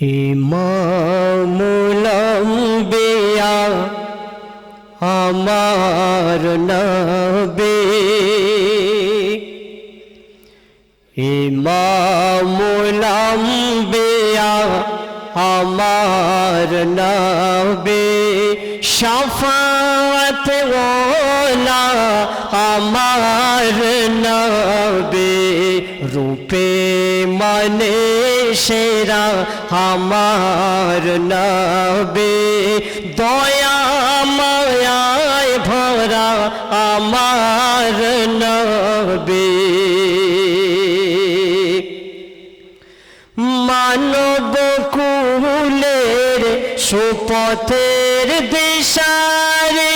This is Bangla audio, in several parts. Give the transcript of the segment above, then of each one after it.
ইমামুলম্বিয়া আমার নবী। ইমামুলম্বিয়া আমার নবী। শফাত ওলা আমার নবী। রূপে মানে সেরা আমার নবী। দয়া মায়ায় ভরা আমার নবী। মানব কুলের সুপথের দিশারে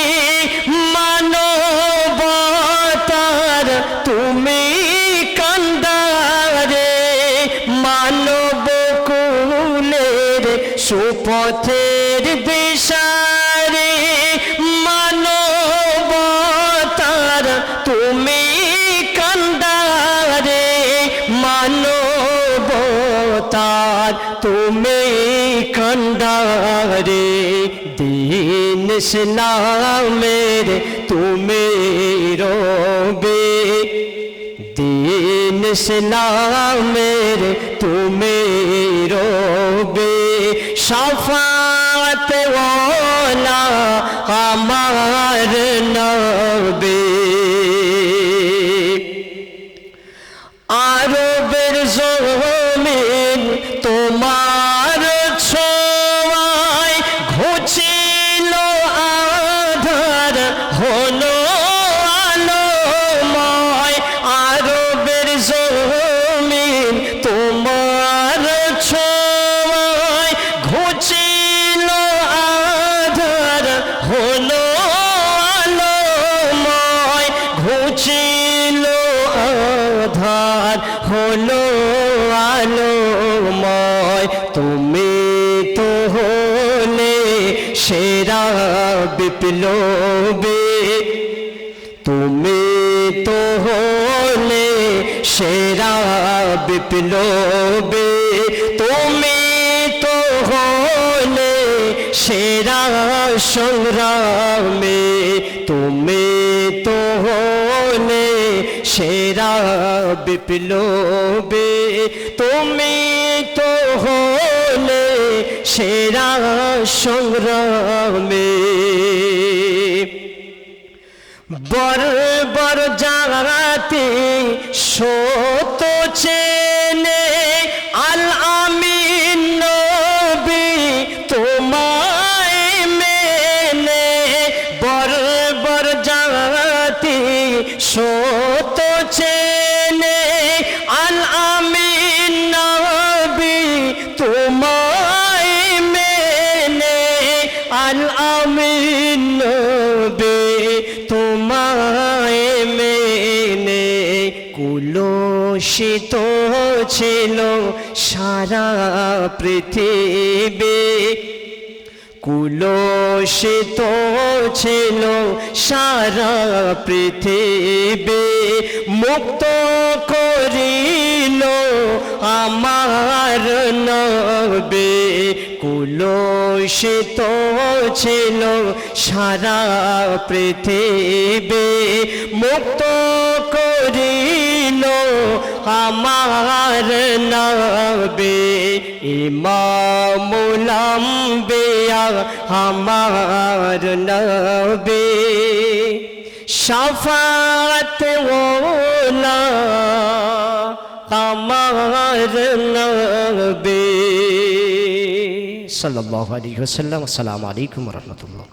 সুপথের দিশারে মানবতার, তুমি কান্দারে মানবতার, তুমি কান্দারে দিন ইসলামের তুমি রবে দিন ইসলামের তুমি রবে সাফাত ওলা আমার নবে তুমি তো হলে সেরা বিপ্লবে। তুমি তো হলে সেরা বিপ্লবে। তুমি তো হলে সেরা সংগ্রামে। তুমি তো হলে সেরা বিপ্লবে। তুমি তো হলে সেরা সংগ্রামে। বর বর জাগাতে সত চেনে কুলসিত ছিল সারা পৃথিবী। কুলসিত ছিল সারা পৃথিবী। মুক্ত করিল আমার নবে। কুলসিত ছিল সারা পৃথিবী। মুক্ত করিল আমার নবে। ইমামুলাম্বিয়া আমার নবে। সাফাত ওলা আমার নবে। صلى الله عليه وسلم. والسلام عليكم ورحمة الله.